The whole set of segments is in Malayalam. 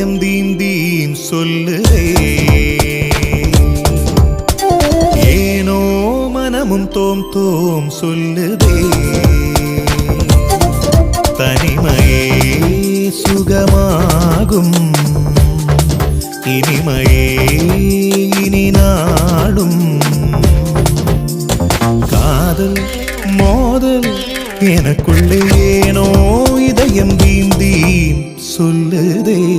இதயம் தீம் சொல்லுதே. ஏனோ மனமும் தோம் தோம் சொல்லுதே. தனிமையே சுகமாகும். இனிமையே இனி நாடும் காதல் மோதல் எனக்குள்ளே ஏனோ இதயம் வீந்தீன் தீம் சொல்லுதே.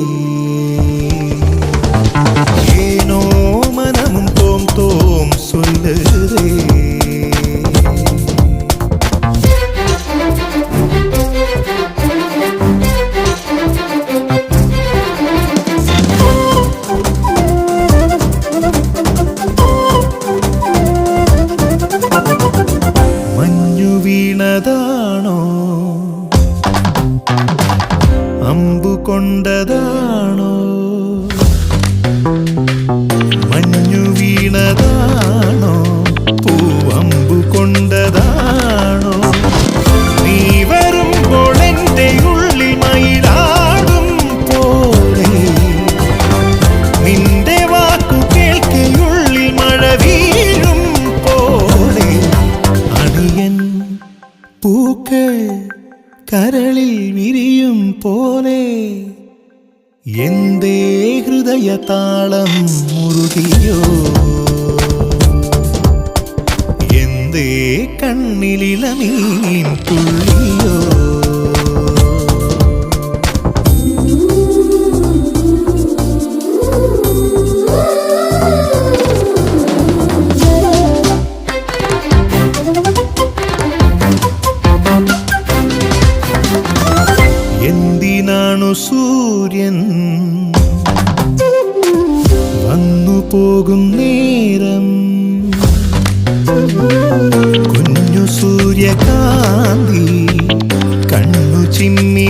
അമ്പു കൊണ്ടതാണോ? മഞ്ഞു വീണതാണോ? പൂവമ്പു കൊണ്ടതാണോ? നീ വരുമ്പോൾ എന്റെ ഉള്ളിൽ മൈലാടും പോലെ. നിന്റെ വാക്കു കേൾക്കുള്ളിൽ മഴ വീഴും പോലെ. അണിയൻ പൂക്കൾ കരളിൽ വിരിയും പോലെ എന്തേ ഹൃദയ താളം മുറുകിയോ? എന്തേ കണ്ണിലിളമീൻ തുള്ളിയോ എന്തിനാണു സൂര്യൻ. വന്നു പോകും നേരം. കുഞ്ഞു സൂര്യകാന്തി കണ്ണു ചിമ്മി